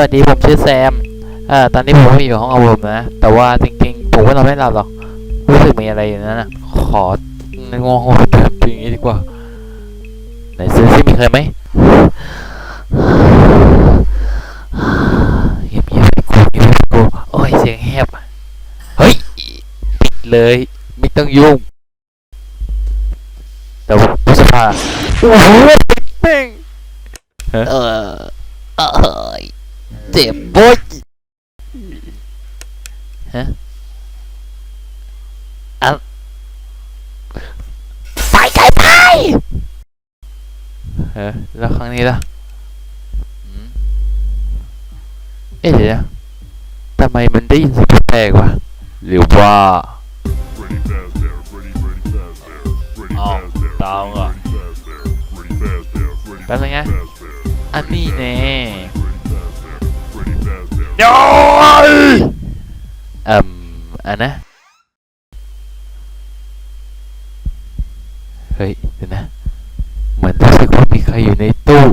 วัสดีผมชื่อแซมเอ่อตอนนี้ผมไม่อยู่ห้องอบรมนะ แต่ว่าจริงๆผมว่านอนไม่หลับหรอก รู้สึกมีอะไรอยู่นั่นนะของ่วงๆแบบอย่างนี้ดีกว่า ไหนซื้อซิมีใครไหมเงียบๆกูเงียบๆกูโอ้ยเสียงแหบเฮ้ย ปิดเลย ไม่ต้องยุ่ง แต่ว่าพฤษภาโอ้โหปิดแม่งเออเอย จ็บปวดฮะอะไปไกลไปเออแล้วครั้งนี้ล่ะอืมเอ๊ะเดี๋ยวนะทำไมมันได้ยินเสียงแปลกๆวะหรือว่า Pretty fast there, pretty, pretty fast there, pretty Oh, fast there, down pretty, ah. pretty fast there, pretty fast there, pretty, แป๊บนึงนะ fast there, อันนี้แน่ fast there. โอ้ยอืมอันนะ เฮ้ยเดี๋ยวนะ เหมือนรู้สึกว่ามีใครอยู่ในตู้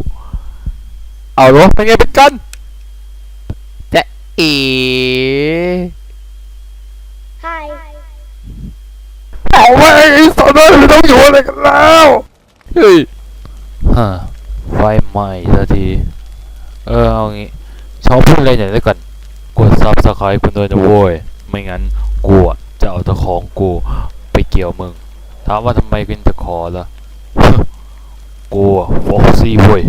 เอาเหรอเป็นไงเป็นกันจะเอ๋ Hi. เอาไว้ตอนนั้นไม่ต้องอยู่อะไรกันแล้ว เฮ้ย ฮะ ไฟไหม้สักที เออ เอางี้ ชอบพูดอะไรหน่อยแล้วกันกดซับสไครป์คุณด้วยนะโว้ยไม่งั้นกูจะเอาตะของกูไปเกี่ยวมึง ถามว่าทำไมกินจะขอละกูฟ็อกซี่เว้ย